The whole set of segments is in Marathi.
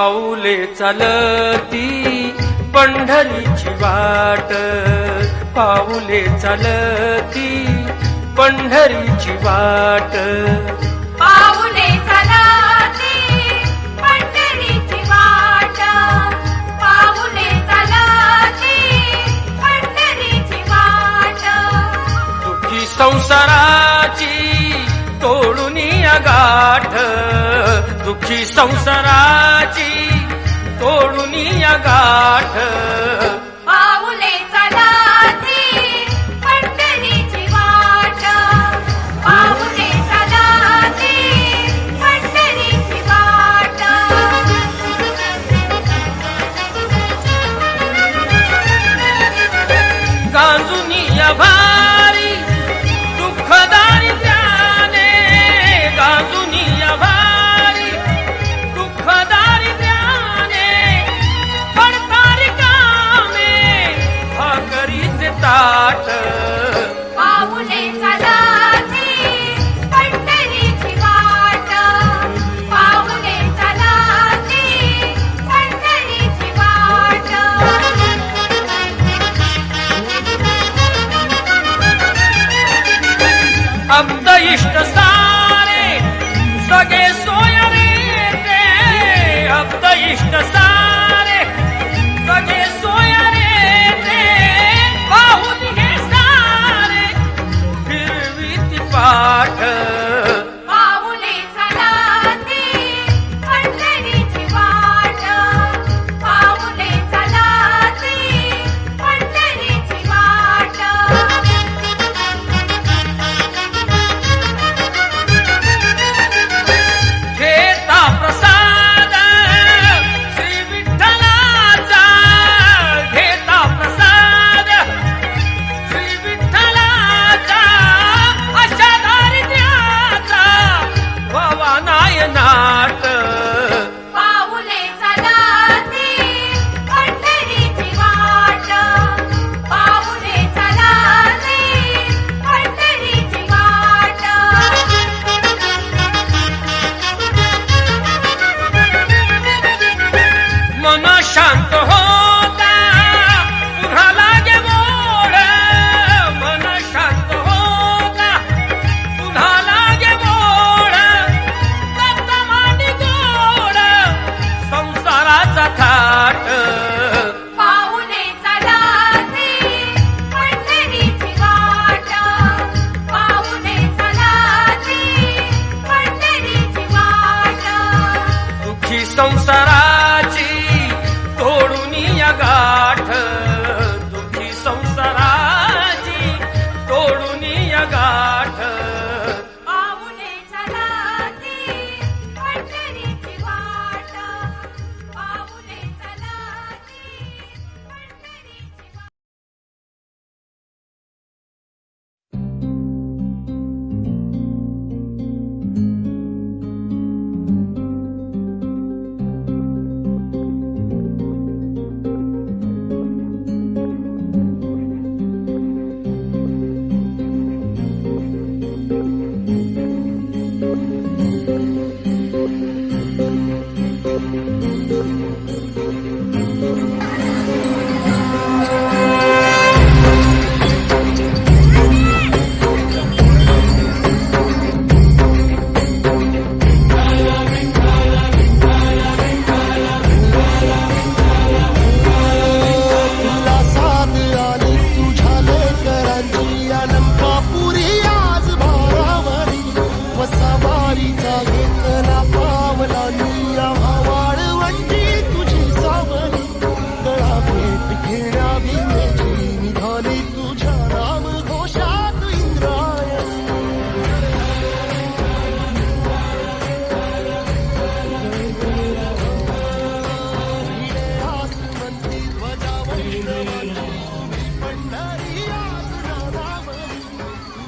पाऊले चालती पंढरीची वाट. पाऊले चालती पंढरीची वाट. पाऊले दुखी संसारा दुःखी संसाराची तोडून या गाठ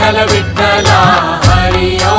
விட்டல விட்டலா ஹரியா